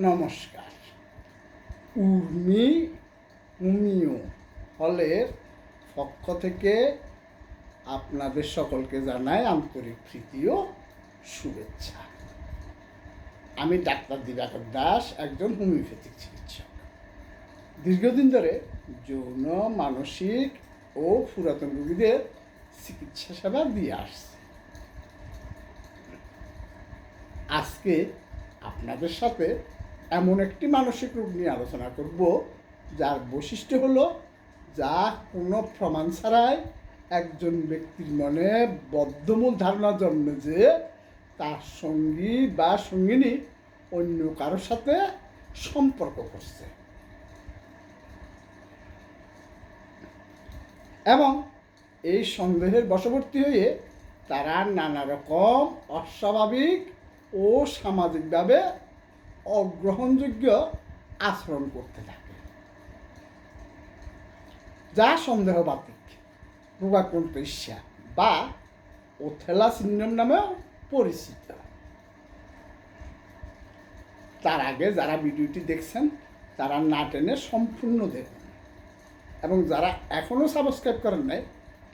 নমস্কার। উর্মি উমিও হলের পক্ষ থেকে আপনাদের সকলকে জানাই আন্তরিক প্রীতি ও শুভেচ্ছা। আমি ডাক্তার দিবাকর দাস, একজন হোমিওপ্যাথিক চিকিৎসক। দীর্ঘদিন ধরে যৌন, মানসিক ও পুরাতন রোগীদের চিকিৎসা সেবা দিয়ে আসছে। আজকে আপনাদের সাথে এমন একটি মানসিক রোগ নিয়ে আলোচনা করব, যার বৈশিষ্ট্য হলো যা কোনো প্রমাণ ছাড়াই একজন ব্যক্তির মনে বদ্ধমূল ধারণা জন্মে যে তার সঙ্গী বা সঙ্গিনী অন্য কারোর সাথে সম্পর্ক করছে। এবং এই সন্দেহের বশবর্তী হয়ে তারা নানা রকম অস্বাভাবিক ও সামাজিকভাবে অগ্রহণযোগ্য আচরণ করতে থাকে। যা সন্দেহবাতিক রোগাক্রান্ত ঈর্ষা বা ওথেলা সিন্ড্রোম নামেও পরিচিত। তার আগে যারা ভিডিওটি দেখছেন, তারা না টেনে সম্পূর্ণ দেখুন। এবং যারা এখনও সাবস্ক্রাইব করেন নাই,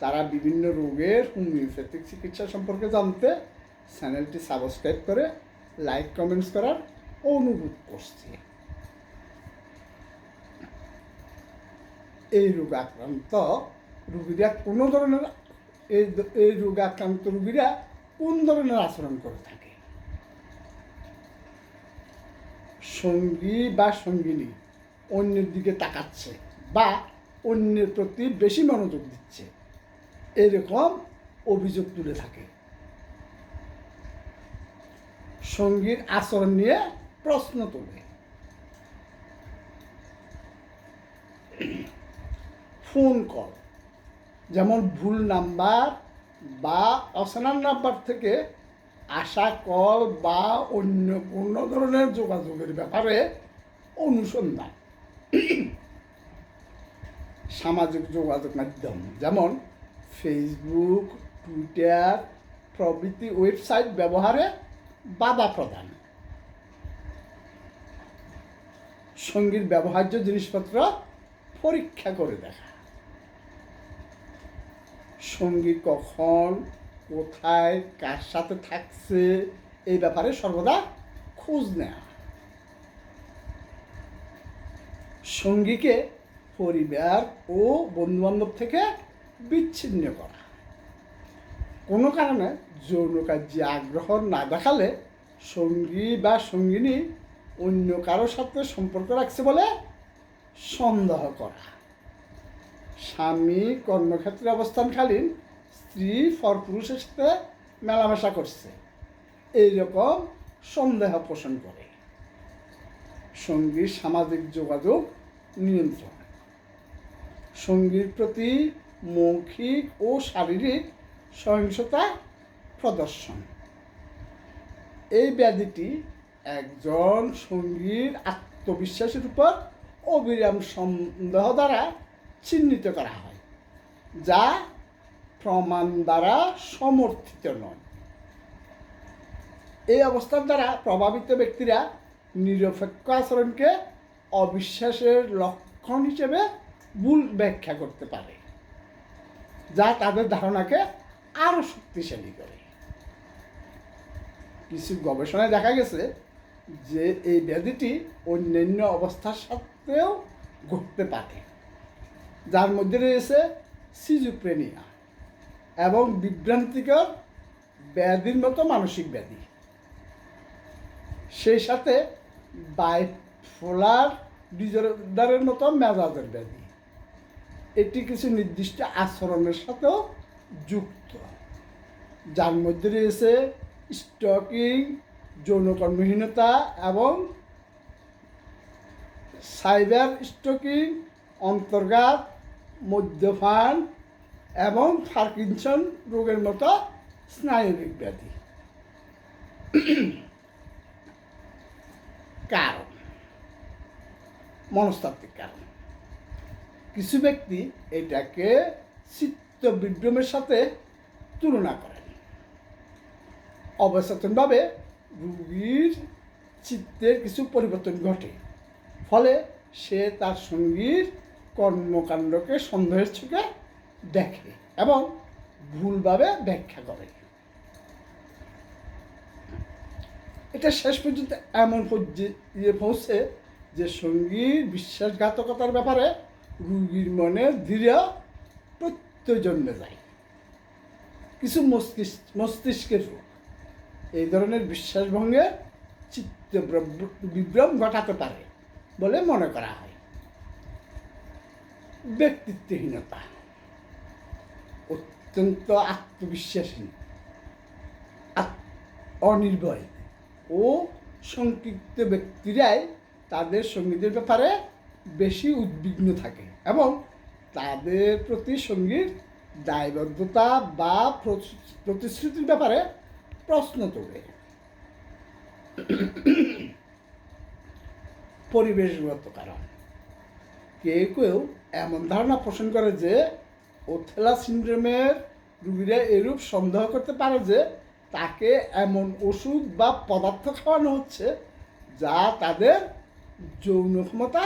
তারা বিভিন্ন রোগের হোমিওপ্যাথিক চিকিৎসা সম্পর্কে জানতে চ্যানেলটি সাবস্ক্রাইব করে লাইক, কমেন্টস করার অনুরোধ করছে। এই রোগ আক্রান্ত রোগীরা কোনো ধরনের, এই এই রোগ আক্রান্ত রোগীরা কোন ধরনের আচরণ করে থাকে? সঙ্গী বা সঙ্গিনী অন্যের দিকে তাকাচ্ছে বা অন্যের প্রতি বেশি মনোযোগ দিচ্ছে, এরকম অভিযোগ তুলে থাকে। সঙ্গীর আচরণ নিয়ে প্রশ্ন তোলে। ফোন কল যেমন ভুল নাম্বার বা অচেনার নাম্বার থেকে আসা কল বা অন্য কোনো ধরনের যোগাযোগের ব্যাপারে অনুসন্ধান। সামাজিক যোগাযোগ মাধ্যম, যেমন ফেসবুক টুইটার প্রভৃতি ওয়েবসাইট ব্যবহারে বাধা প্রদান। সঙ্গীর ব্যবহার্য জিনিসপত্র পরীক্ষা করে দেখা। সঙ্গী কখন, কোথায়, কার সাথে থাকছে, এই ব্যাপারে সর্বদা খোঁজ নেওয়া। সঙ্গীকে পরিবার ও বন্ধুবান্ধব থেকে বিচ্ছিন্ন করা। কোনো কারণে যৌন কার্যে আগ্রহ না দেখালে সঙ্গী বা সঙ্গিনী অন্য কারোর সাথে সম্পর্ক রাখছে বলে সন্দেহ করা। স্বামী কর্মক্ষেত্রে অবস্থানকালীন, স্ত্রী পরপুরুষের সাথে মেলামেশা করছে। এইরকম সন্দেহ পোষণ করে। সঙ্গীর সামাজিক যোগাযোগ নিয়ন্ত্রণ। সঙ্গীর প্রতি মৌখিক ও শারীরিক সহিংসতা প্রদর্শন। এই ব্যাধিটি একজন সঙ্গীর আত্মবিশ্বাসের উপর অবিরাম সন্দেহ দ্বারা চিহ্নিত করা হয়, যা প্রমাণ দ্বারা সমর্থিত নয়। এই অবস্থার দ্বারা প্রভাবিত ব্যক্তিরা নিরপেক্ষ আচরণকে অবিশ্বাসের লক্ষণ হিসেবে ভুল ব্যাখ্যা করতে পারে, যা তাদের ধারণাকে আরও শক্তিশালী করে। কিছু গবেষণায় দেখা গেছে যে এই ব্যাধিটি অন্যান্য অবস্থার সাথেও ঘটতে পারে। যার মধ্যে রয়েছে সিজুপ্রেনিয়া এবং বিভ্রান্তিকর ব্যাধির মতো মানসিক ব্যাধি। সেই সাথে বাইফোলার ডিজর্ডারের মতো মেজাজের ব্যাধি। এটি কিছু নির্দিষ্ট আচরণের সাথেও যুক্ত। যার মধ্যে রয়েছে স্টকিং যৌনকর্মহীনতা এবং সাইবার স্টকিং অন্তর্গাত মদ্যপান এবং পার্কিনসন রোগের মতো স্নায়বিক ব্যাধি। কারণ, মনস্তাত্ত্বিক কারণ। কিছু ব্যক্তি এটাকে চিত্ত বিভ্রমের সাথে তুলনা করেন। অবচেতনভাবে রুগীর চিত্তের কিছু পরিবর্তন ঘটে। ফলে সে তার সঙ্গীর কর্মকাণ্ডকে সন্দেহের চোখে দেখে এবং ভুলভাবে ব্যাখ্যা করে। এটা শেষ পর্যন্ত এমন ইয়ে পৌঁছে যে সঙ্গীর বিশ্বাসঘাতকতার ব্যাপারে রুগীর মনে ধীরে প্রত্যয় জন্মে যায়। কিছু মস্তিষ্ক মস্তিষ্কের রোগ। এই ধরনের বিশ্বাসভঙ্গে চিত্ত বিভ্রম ঘটাতে পারে বলে মনে করা হয়। ব্যক্তিত্বহীনতা অত্যন্ত আত্মবিশ্বাসী, আত- অনির্ভয় ও সংক্ষিপ্ত ব্যক্তিরাই তাদের সঙ্গীদের ব্যাপারে বেশি উদ্বিগ্ন থাকে এবং তাদের প্রতি সঙ্গীর দায়বদ্ধতা বা প্রতিশ্রুতির ব্যাপারে প্রশ্ন তোলে। পরিবেশগত কারণ। কেউ কেউ এমন ধারণা পোষণ করে যে, ওথেলা সিন্ড্রোমের রুগীরা এরূপ সন্দেহ করতে পারে যে, তাকে এমন ওষুধ বা পদার্থ খাওয়ানো হচ্ছে যা তাদের যৌন ক্ষমতা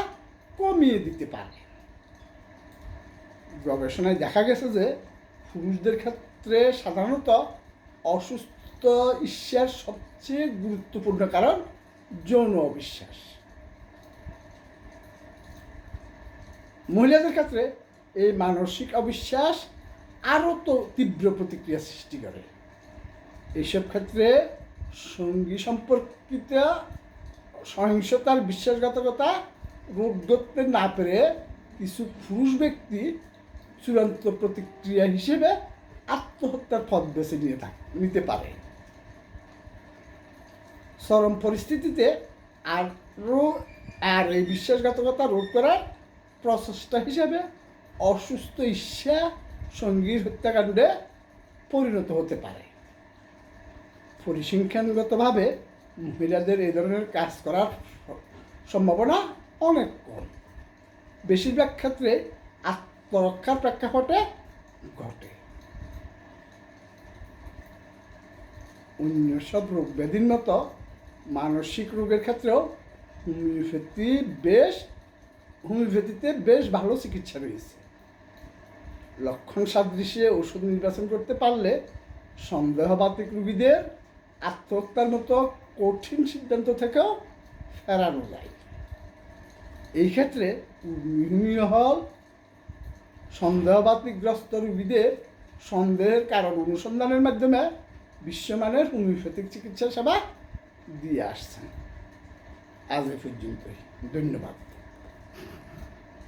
কমিয়ে দিতে পারে। গবেষণায় দেখা গেছে যে, পুরুষদের ক্ষেত্রে সাধারণত অসুস্থ ঈশ্বর সবচেয়ে গুরুত্বপূর্ণ, কারণ যৌন অবিশ্বাস। মহিলাদের ক্ষেত্রে এই মানসিক অবিশ্বাস আরও তো তীব্র প্রতিক্রিয়া সৃষ্টি করে। এইসব ক্ষেত্রে সঙ্গী সম্পর্কিত, সহিংসতার বিশ্বাসঘাতকতা রোধ ধরতে না পেরে কিছু পুরুষ ব্যক্তি চূড়ান্ত প্রতিক্রিয়া হিসেবে আত্মহত্যার পথ বেছে নিয়ে থাকে নিতে পারে। চরম পরিস্থিতিতে আরও আর এই বিশ্বাসঘাতকতা রোধ করার প্রচেষ্টা হিসেবে অসুস্থ ঈর্ষা সঙ্গীর হত্যাকাণ্ডে পরিণত হতে পারে। পরিসংখ্যানগতভাবে মহিলাদের এই ধরনের কাজ করার সম্ভাবনা অনেক কম। বেশিরভাগ ক্ষেত্রে আত্মরক্ষার প্রেক্ষাপটে ঘটে। অন্য সব রোগ ব্যাধির মতো মানসিক রোগের ক্ষেত্রেও হোমিওপ্যাথি বেশ, হোমিওপ্যাথিতে বেশ ভালো চিকিৎসা রয়েছে। লক্ষণ সাদৃশ্যে ওষুধ নির্বাচন করতে পারলে সন্দেহবাতিক রোগীদের আত্মহত্যার মতো কঠিন সিদ্ধান্ত থেকেও ফেরানো যায়। এই ক্ষেত্রে হল সন্দেহবাতিকগ্রস্ত রোগীদের সন্দেহের কারণ অনুসন্ধানের মাধ্যমে বিশ্বমানের হোমিওপ্যাথিক চিকিৎসা সেবা দিয়ে আসছেন আজ এ পর্যন্তই। ধন্যবাদ।